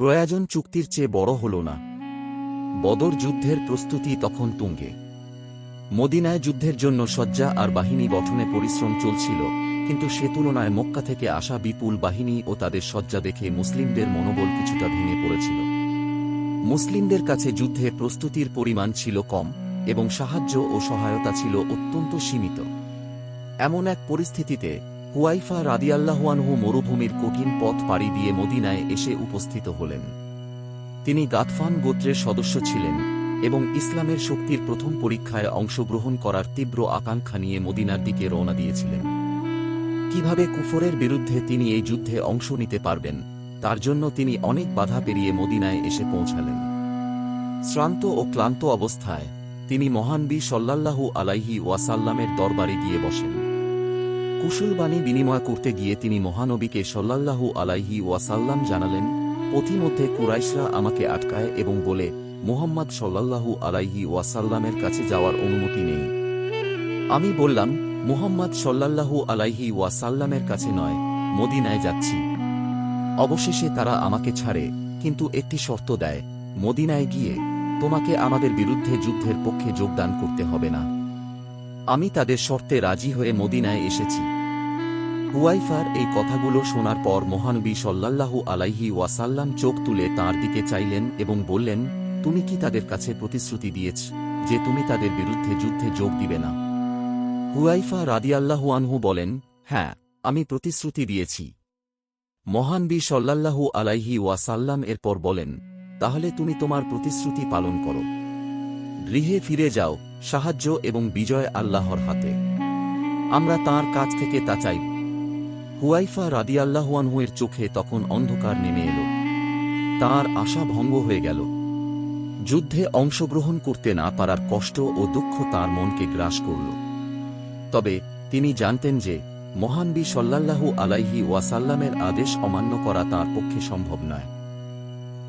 প্রয়োজন চুক্তির চেয়ে বড় হল না। বদর যুদ্ধের প্রস্তুতি তখন তুঙ্গে। মদিনায় যুদ্ধের জন্য সজ্জা আর বাহিনী গঠনে পরিশ্রম চলছিল, কিন্তু সে তুলনায় মক্কা থেকে আসা বিপুল বাহিনী ও তাদের সজ্জা দেখে মুসলিমদের মনোবল কিছুটা ভেঙে পড়েছিল। মুসলিমদের কাছে যুদ্ধে প্রস্তুতির পরিমাণ ছিল কম এবং সাহায্য ও সহায়তা ছিল অত্যন্ত সীমিত। এমন এক পরিস্থিতিতে হুয়াইফা রাদিয়াল্লাহুয়ানহু মরুভূমির কঠিন পথ পাড়ি দিয়ে মদিনায় এসে উপস্থিত হলেন। তিনি গাতফান গোত্রের সদস্য ছিলেন এবং ইসলামের শক্তির প্রথম পরীক্ষায় অংশগ্রহণ করার তীব্র আকাঙ্ক্ষা নিয়ে মদিনার দিকে রওনা দিয়েছিলেন। কীভাবে কুফরের বিরুদ্ধে তিনি এই যুদ্ধে অংশ নিতে পারবেন, তার জন্য তিনি অনেক বাধা পেরিয়ে মদিনায় এসে পৌঁছালেন। শ্রান্ত ও ক্লান্ত অবস্থায় তিনি মহানবী সল্লাল্লাহু আলাইহি ওয়াসাল্লামের দরবারে গিয়ে বসেন। কুশলবাণী বিনিময় করতে গিয়ে তিনি মহানবীকে সল্লাল্লাহু আলাইহি ওয়াসাল্লাম জানালেন, পথিমধ্যে কুরাইশরা আমাকে আটকায় এবং বলে, মোহাম্মদ সল্লাল্লাহু আলাইহি ওয়াসাল্লামের কাছে যাওয়ার অনুমতি নেই। আমি বললাম, মুহাম্মদ সল্লাল্লাহু আলাইহি ওয়াসাল্লামের কাছে নয়, মদিনায় যাচ্ছি। অবশেষে তারা আমাকে ছাড়ে, কিন্তু একটি শর্ত দেয়, মদিনায় গিয়ে তোমাকে আমাদের বিরুদ্ধে যুদ্ধের পক্ষে যোগদান করতে হবে না। আমি তাদের শর্তে রাজি হয়ে মদিনায় এসেছি। হুয়াইফার এই কথাগুলো শোনার পর মহানবী সল্লাল্লাহু আলাইহি ওয়াসাল্লাম চোখ তুলে তাঁর দিকে চাইলেন এবং বললেন, তুমি কি তাদের কাছে প্রতিশ্রুতি দিয়েছ যে তুমি তাদের বিরুদ্ধে যুদ্ধে যোগ দিবে না? হুয়াইফা রাদিয়াল্লাহু আনহু বলেন হ্যাঁ আমি প্রতিশ্রুতি দিয়েছি। মহানবী সল্লাল্লাহু আলাইহি ওয়াসাল্লাম এরপর বলেন, তাহলে তুমি তোমার প্রতিশ্রুতি পালন করো। গৃহে ফিরে যাও, সাহায্য এবং বিজয় আল্লাহর হাতে। আমরা তার কাছ থেকে তা চাইব। হুয়াইফা রাদিয়াল্লাহুয়ানহু এর চোখে তখন অন্ধকার নেমে এল। তার আশা ভঙ্গ হয়ে গেল। যুদ্ধে অংশগ্রহণ করতে না পারার কষ্ট ও দুঃখ তার মনকে গ্রাস করল। তবে তিনি জানতেন যে মহানবী সল্লাল্লাহু আলাইহি ওয়াসাল্লামের আদেশ অমান্য করা তার পক্ষে সম্ভব নয়।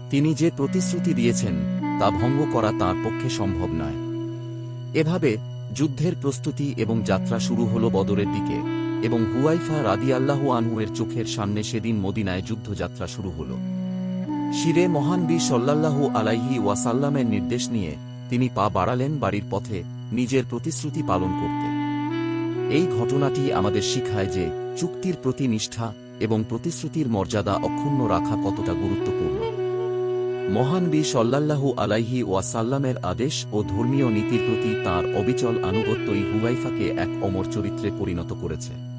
তিনি যে প্রতিশ্রুতি দিয়েছেন, তা ভঙ্গ করা তার পক্ষে সম্ভব নয়। এভাবে যুদ্ধের প্রস্তুতি এবং যাত্রা শুরু হল বদরের দিকে। এবং হুয়াইফা রাদিয়াল্লাহু আনহুয়ের চোখের সামনে সেদিন মদিনায় যুদ্ধযাত্রা শুরু হল। শিরে মহানবী সল্লাল্লাহু আলাইহি ওয়াসাল্লামের নির্দেশ নিয়ে তিনি পা বাড়ালেন বাড়ির পথে নিজের প্রতিশ্রুতি পালন করতে। এই ঘটনাটি আমাদের শিখায় যে চুক্তির প্রতি নিষ্ঠা এবং প্রতিশ্রুতির মর্যাদা অক্ষুণ্ণ রাখা কতটা গুরুত্বপূর্ণ। মহানবী সল্লাল্লাহু আলাইহি ওয়াসাল্লামের আদেশ ও ধর্মীয় নীতির প্রতি তার অবিচল আনুগত্যই হুয়াইফাকে এক অমর চরিত্রে পরিণত করেছে।